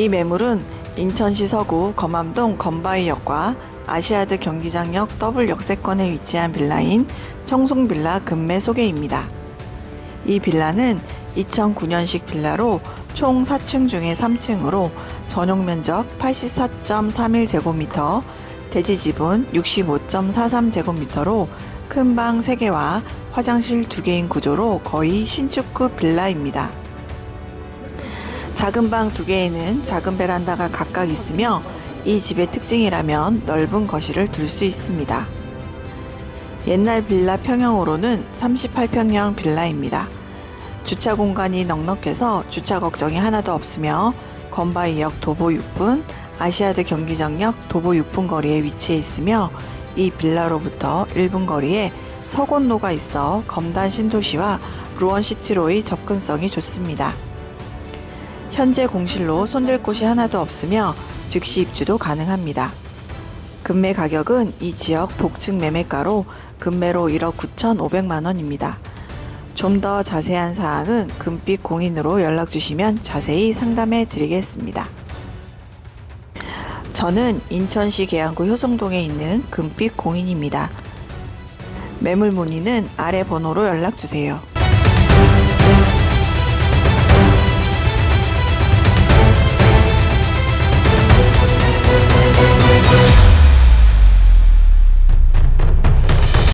이 매물은 인천시 서구 검암동 건바이역과 아시아드 경기장역 더블 역세권에 위치한 빌라인 청송빌라 금매 소개입니다. 이 빌라는 2009년식 빌라로 총 4층 중에 3층으로 전용 면적 84.31제곱미터, 대지 지분 65.43제곱미터로 큰 방 3개와 화장실 2개인 구조로 거의 신축급 빌라입니다. 작은 방 2개에는 작은 베란다가 각각 있으며 이 집의 특징이라면 넓은 거실을 둘 수 있습니다. 옛날 빌라 평형으로는 38평형 빌라입니다. 주차 공간이 넉넉해서 주차 걱정이 하나도 없으며 건바이역 도보 6분, 아시아드 경기장역 도보 6분 거리에 위치해 있으며 이 빌라로부터 1분 거리에 서곤로가 있어 검단 신도시와 루원시티로의 접근성이 좋습니다. 현재 공실로 손댈 곳이 하나도 없으며 즉시 입주도 가능합니다. 금매 가격은 이 지역 복층 매매가로 금매로 1억 9,500만 원입니다. 좀 더 자세한 사항은 금빛 공인으로 연락 주시면 자세히 상담해 드리겠습니다. 저는 인천시 계양구 효성동에 있는 금빛 공인입니다. 매물 문의는 아래 번호로 연락 주세요.